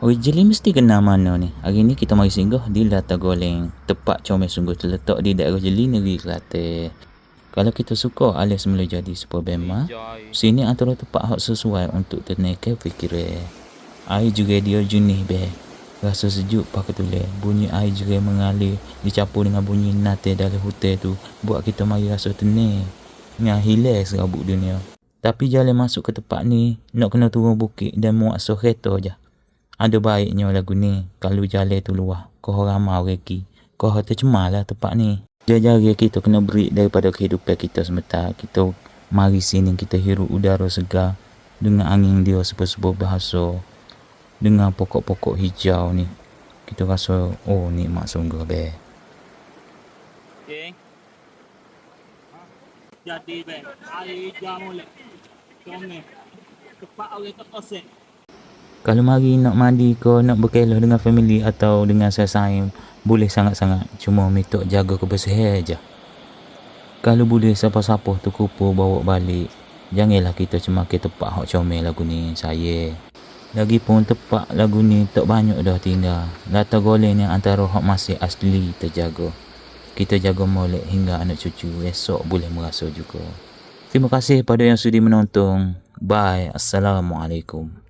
Originally mesti kena mana ni. Hari ni kita mari singgah di Lata Goleng. Tepat comel sungguh terletak di daerah Jeli Negeri Kelantan. Kalau kita suka alias mula jadi super bema, sini antara tempat hak sesuai untuk tenangkan fikiran. Air juga dia jenih be. Rasa sejuk pakai tulis. Bunyi air juga mengalir dicampur dengan bunyi nate dalam hutan tu buat kita mari rasa tenang. Yang hilang serabut dunia. Tapi jalan masuk ke tempat ni nak kena turun bukit dan muat so kereta je. Ada baiknya lagu ni kalau jalan tu luah. Kau ramai reki. Kau tercemar lah tempat ni. Jari kita kena break daripada kehidupan kita sebentar. Kita mari sini kita hirup udara segar dengan angin dia sebuah-sebuah bahasa dengan pokok-pokok hijau ni. Kita rasa oh nikmat sungguh be. Okay. Jadi hijau molek. Comel. Tempat orang tak kosek. Kalau mari nak mandi ke nak berkelah dengan family atau dengan sayang boleh sangat-sangat. Cuma minta jaga kebersihan je. Kalau boleh siapa-siapa tu kupu bawa balik. Janganlah kita cuma ke tempat hak comel lagu ni saya. Lagipun tempat lagu ni tak banyak dah tinggal. Lata goleng ni antara hak masih asli terjaga. Kita jaga molek hingga anak cucu esok boleh merasa juga. Terima kasih pada yang sudi menonton. Bye. Assalamualaikum.